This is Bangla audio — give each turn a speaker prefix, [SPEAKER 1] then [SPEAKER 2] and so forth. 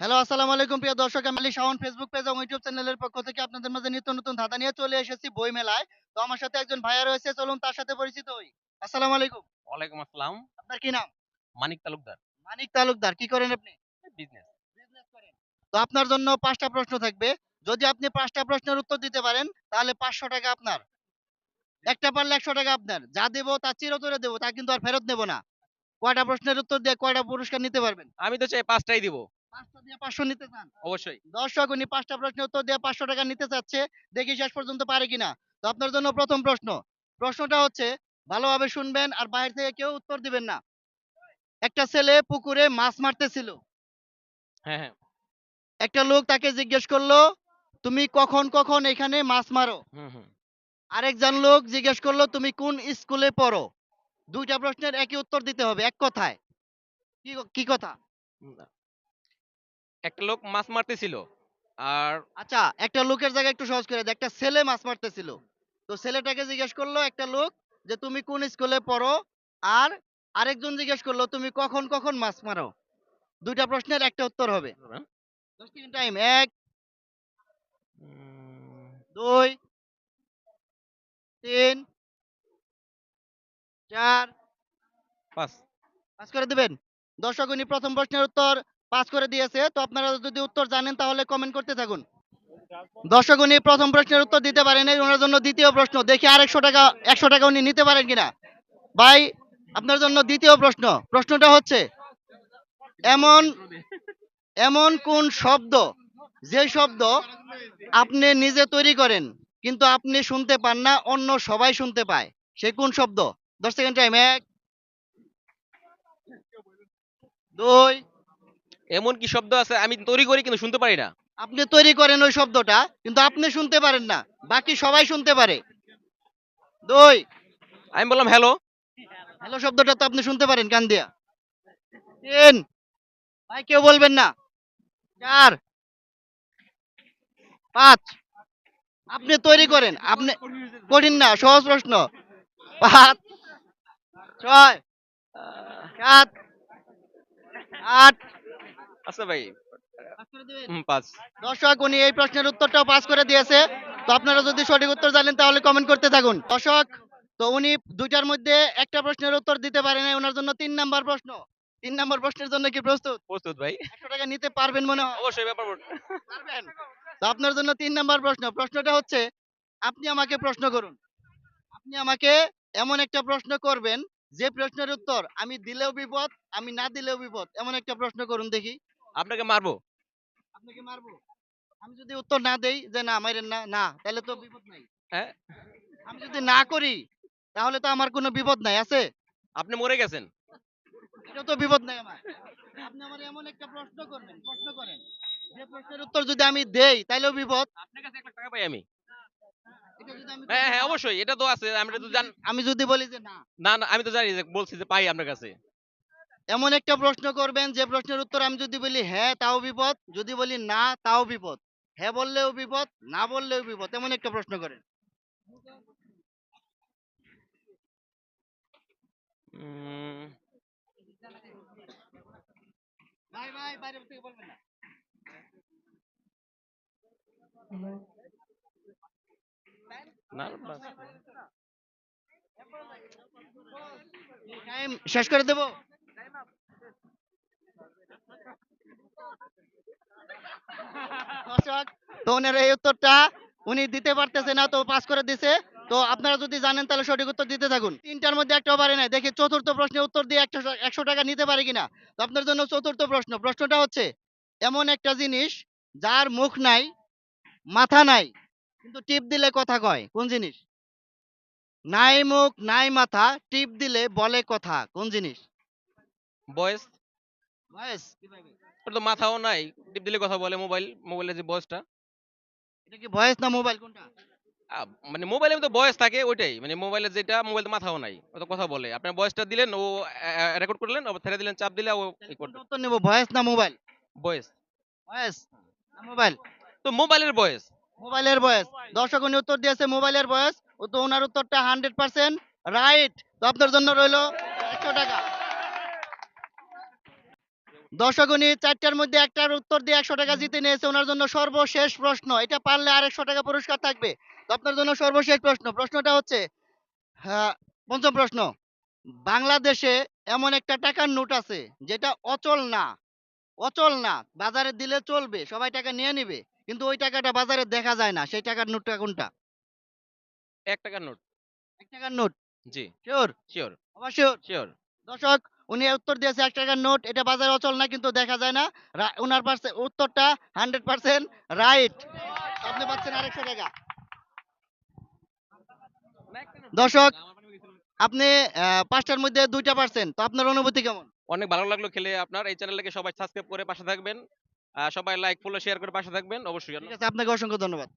[SPEAKER 1] হ্যালো আসসালামু আলাইকুম প্রিয় দর্শক আমি আলী শাওন ফেসবুক পেজ এবং ইউটিউব চ্যানেলের পক্ষ থেকে আপনাদের মাঝে নিত্য নতুন ধাঁধা নিয়ে চলে এসেছি বই মেলায় তো আমার সাথে একজন ভাইয়া রয়েছে চলুন তার সাথে পরিচিত হই। আসসালামু আলাইকুম।
[SPEAKER 2] ওয়ালাইকুম আসসালাম।
[SPEAKER 1] আপনার কি নাম?
[SPEAKER 2] মানিক তালুকদার।
[SPEAKER 1] মানিক তালুকদার কি করেন আপনি?
[SPEAKER 2] বিজনেস।
[SPEAKER 1] বিজনেস করেন। তো আপনার জন্য পাঁচটা প্রশ্ন থাকবে। যদি আপনি পাঁচটা প্রশ্নের উত্তর দিতে পারেন তাহলে পাঁচশো টাকা আপনার। একটা পারলে একশো টাকা আপনার। যা দেবো তা চিরতরে দেবো তা কিন্তু আর ফেরত নেব না। কয়টা প্রশ্নের উত্তর দিয়ে কয়টা পুরস্কার নিতে পারবেন?
[SPEAKER 2] আমি তো চাই পাঁচটাই দিব।
[SPEAKER 1] পাঁচটা দিয়ে পাঁচশো নিতে চান?
[SPEAKER 2] অবশ্যই।
[SPEAKER 1] দর্শক উনি পাঁচটা প্রশ্নের উত্তর দিয়ে পাঁচশো টাকা নিতে চাচ্ছে দেখি শেষ পর্যন্ত পারে কিনা। তো আপনার জন্য প্রথম প্রশ্ন প্রশ্নটা হচ্ছে ভালোভাবে শুনবেন আর বাইরে থেকে কেউ উত্তর দিবেন না। একটা ছেলে পুকুরে মাছ মারতেছিল।
[SPEAKER 2] হ্যাঁ হ্যাঁ।
[SPEAKER 1] একটা লোক তাকে জিজ্ঞেস করল তুমি কখন কখন এখানে মাছ মারো? আরেকজন লোক জিজ্ঞেস করল তুমি কোন স্কুলে পড়ো? দুইটা প্রশ্নের একই উত্তর দিতে হবে এক কথায়। কি কি কথা।
[SPEAKER 2] একটা লোক মাছ মারতেছিল। আর
[SPEAKER 1] আচ্ছা একটা লোকের জায়গায় একটু সহজ করে একটা ছেলে মাছ মারতেছিল। তো ছেলেটাকে জিজ্ঞেস করল একটা লোক যে তুমি কোন স্কুলে পড়ো? আর আরেকজন জিজ্ঞেস করল তুমি কখন কখন মাছ মারো? দুইটা প্রশ্নের একটা উত্তর হবে। দশ সেকেন্ড টাইম এক দুই তিন চার
[SPEAKER 2] পাঁচ।
[SPEAKER 1] পাস করে দিবেন। দর্শক উনি প্রথম প্রশ্নের উত্তর। পাস করে দিয়েছে। তো আপনারা যদি উত্তর জানেন, তাহলে কমেন্ট করতে থাকুন। দর্শক, উনি প্রথম প্রশ্নের উত্তর দিতে পারেন নাই, ওনার জন্য দ্বিতীয় প্রশ্ন। দেখি আর একশো টাকা একশো টাকা উনি নিতে পারেন কিনা। ভাই, আপনার জন্য দ্বিতীয় প্রশ্ন। প্রশ্নটা হচ্ছে, এমন এমন কোন শব্দ, যে শব্দ আপনি নিজে তৈরি করেন, কিন্তু আপনি শুনতে পান না, অন্য সবাই শুনতে পায়? সে কোন শব্দ? দশ সেকেন্ড টাইম এক, দুই
[SPEAKER 2] এমন কি শব্দ আছে? আমি তৈরি করি কিন্তু শুনতে পারি না।
[SPEAKER 1] আপনি তৈরি করেন ওই শব্দটা কিন্তু আপনি শুনতে পারেন না। বাকি সবাই শুনতে পারে। দুই।
[SPEAKER 2] আমি বললাম হ্যালো
[SPEAKER 1] হ্যালো শব্দটা তো আপনি শুনতে পারেন কান দিয়া। তিন। ভাই কেউ বলবেন না। চার। পাঁচ। আপনি তৈরি করেন। আপনি কঠিন না সহজ প্রশ্ন। পাঁচ ছয় সাত আট
[SPEAKER 2] আচ্ছা ভাই
[SPEAKER 1] পাঁচ। দর্শক উনি এই প্রশ্নের উত্তরটাও পাস করে দিয়েছে। তো আপনারা যদি সঠিক উত্তর জানেন তাহলে কমেন্ট করতে থাকুন। দর্শক তো উনি দুইটার মধ্যে একটা প্রশ্নের উত্তর দিতে পারেন ওনার জন্য তিন নাম্বার প্রশ্ন। তিন নাম্বার প্রশ্নের জন্য কি প্রস্তুত?
[SPEAKER 2] প্রস্তুত ভাই।
[SPEAKER 1] একশো টাকা নিতে পারবেন মনে হয়?
[SPEAKER 2] অবশ্যই ব্যাপার
[SPEAKER 1] পারবেন? তো আপনার জন্য তিন নাম্বার প্রশ্ন। প্রশ্নটা হচ্ছে আপনি আমাকে প্রশ্ন করুন। আপনি আমাকে এমন একটা প্রশ্ন করবেন যে প্রশ্নের উত্তর আমি দিলেও বিপদ আমি না দিলেও বিপদ এমন একটা প্রশ্ন করুন দেখি।
[SPEAKER 2] আপনাকে মারবো?
[SPEAKER 1] আপনাকে মারবো? আমি যদি উত্তর না দেই যে না মাইরেন না না তাহলে তো বিপদ নাই।
[SPEAKER 2] হ্যাঁ?
[SPEAKER 1] আমি যদি না করি তাহলে তো আমার কোনো বিপদ নাই আছে?
[SPEAKER 2] আপনি মরে গেছেন।
[SPEAKER 1] এটা তো বিপদ নাই আমার। আপনি আমার এমন একটা প্রশ্ন করবেন প্রশ্ন করেন। যে প্রশ্নের উত্তর যদি আমি দেই তাহলেও বিপদ?
[SPEAKER 2] আপনার কাছে এক লাখ টাকা পাই আমি। হ্যাঁ হ্যাঁ অবশ্যই এটা তো আছে আমি তো জান
[SPEAKER 1] আমি যদি বলি যে না।
[SPEAKER 2] না না আমি তো জানি যে বলছি যে পাই আপনার কাছে।
[SPEAKER 1] এমন একটা প্রশ্ন করবেন যে প্রশ্নের উত্তর আমি যদি বলি হ্যাঁ তাও বিপদ। যদি বলি না তাও বিপদ। হ্যাঁ বললেও বিপদ না বললেও বিপদ এমন একটা প্রশ্ন করেন। ভাই ভাই বাইরে থেকে বলবেন না।
[SPEAKER 2] না বাস।
[SPEAKER 1] টাইম শেষ করে দেবো। দর্শক তো ওনার এই উত্তরটা উনি দিতে পারতেছে না তো পাস করে দিছে। তো আপনারা যদি জানেন তাহলে সঠিক উত্তর দিতে থাকুন। তিনটার মধ্যে একটাও পারে নাই। দেখি চতুর্থ প্রশ্নের উত্তর দিয়ে একশো একশো টাকা নিতে পারে কিনা। তো আপনার জন্য চতুর্থ প্রশ্ন। প্রশ্নটা হচ্ছে এমন একটা জিনিস যার মুখ নাই মাথা নাই কিন্তু টিপ দিলে কথা কয়। কোন জিনিস? নাই মুখ নাই মাথা টিপ দিলে বলে কথা। কোন জিনিস?
[SPEAKER 2] বয়স?
[SPEAKER 1] ভয়েস
[SPEAKER 2] ওর তো মাথাও নাই। টিপ দিলে কথা বলে মোবাইল মোবাইলের যে বয়সটা।
[SPEAKER 1] এটা কি ভয়েস না মোবাইল কোনটা?
[SPEAKER 2] মানে মোবাইলে তো বয়স থাকে ওইটাই। মানে মোবাইলে যেটা মোবাইল তো মাথাও নাই ও তো কথা বলে। আপনার বয়সটা দিলেন ও রেকর্ড করলেন ও ছেড়ে দিলেন চাপ দিলে ও
[SPEAKER 1] উত্তর নেব ভয়েস না মোবাইল?
[SPEAKER 2] বয়স।
[SPEAKER 1] ভয়েস না মোবাইল?
[SPEAKER 2] তো মোবাইলের বয়স।
[SPEAKER 1] মোবাইলের বয়স। দর্শক উনি উত্তর দিয়েছে মোবাইলের বয়স। ও তো ওনার উত্তরটা হান্ড্রেড পার্সেন্ট রাইট তো আপনার জন্য রইল একশো টাকা। দর্শক উনি চারটার মধ্যে একটার উত্তর দিয়ে একশো টাকা জিতে নিয়েছে ওনার জন্য সর্বশেষ প্রশ্ন। এটা পারলে আর একশো টাকা পুরস্কার থাকবে। আপনার জন্য সর্বশেষ প্রশ্ন। প্রশ্নটা হচ্ছে হ্যাঁ, পঞ্চম প্রশ্ন। বাংলাদেশে এমন একটা টাকার নোট আছে যেটা অচল না। অচল না। বাজারে দিলে চলবে সবাই টাকা নিয়ে নিবে কিন্তু ওই টাকাটা বাজারে দেখা যায় না। সেই টাকার নোটটা কোনটা?
[SPEAKER 2] এক টাকার নোট।
[SPEAKER 1] এক টাকার নোট?
[SPEAKER 2] জি।
[SPEAKER 1] শিওর
[SPEAKER 2] শিওর
[SPEAKER 1] আবার শিওর
[SPEAKER 2] শিওর
[SPEAKER 1] দর্শক উনি উত্তর দিয়েছে এক টাকার নোট এটা বাজারে অচল না কিন্তু দেখা যায় না। উনার পার্সে উত্তরটা হান্ড্রেড পার্সেন্ট রাইট আপনি পাচ্ছেন আরেকশো টাকা। দর্শক আপনি পাঁচটার মধ্যে দুইটা পার্সেন তো আপনার অনুভূতি কেমন?
[SPEAKER 2] অনেক ভালো লাগল খেলে আপনার। এই চ্যানেলটাকে সবাই সাবস্ক্রাইব করে পাশে থাকবেন। সবাই লাইক ফলো শেয়ার করে পাশে থাকবেন অবশ্যই।
[SPEAKER 1] ঠিক আছে আপনাকে অসংখ্য ধন্যবাদ।